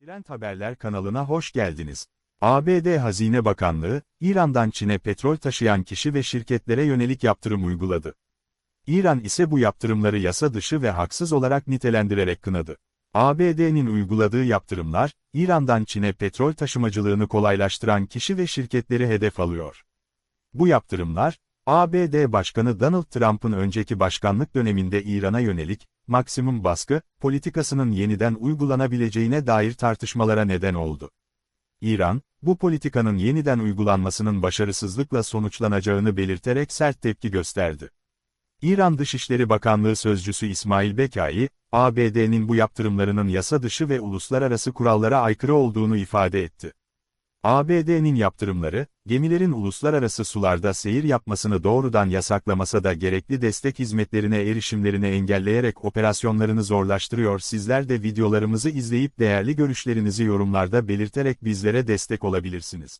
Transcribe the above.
Trend Haberler kanalına hoş geldiniz. ABD Hazine Bakanlığı, İran'dan Çin'e petrol taşıyan kişi ve şirketlere yönelik yaptırım uyguladı. İran ise bu yaptırımları yasa dışı ve haksız olarak nitelendirerek kınadı. ABD'nin uyguladığı yaptırımlar, İran'dan Çin'e petrol taşımacılığını kolaylaştıran kişi ve şirketleri hedef alıyor. Bu yaptırımlar, ABD Başkanı Donald Trump'ın önceki başkanlık döneminde İran'a yönelik, maksimum baskı, politikasının yeniden uygulanabileceğine dair tartışmalara neden oldu. İran, bu politikanın yeniden uygulanmasının başarısızlıkla sonuçlanacağını belirterek sert tepki gösterdi. İran Dışişleri Bakanlığı Sözcüsü İsmail Bekai, ABD'nin bu yaptırımlarının yasa dışı ve uluslararası kurallara aykırı olduğunu ifade etti. ABD'nin yaptırımları, gemilerin uluslararası sularda seyir yapmasını doğrudan yasaklamasa da gerekli destek hizmetlerine erişimlerini engelleyerek operasyonlarını zorlaştırıyor. Sizler de videolarımızı izleyip değerli görüşlerinizi yorumlarda belirterek bizlere destek olabilirsiniz.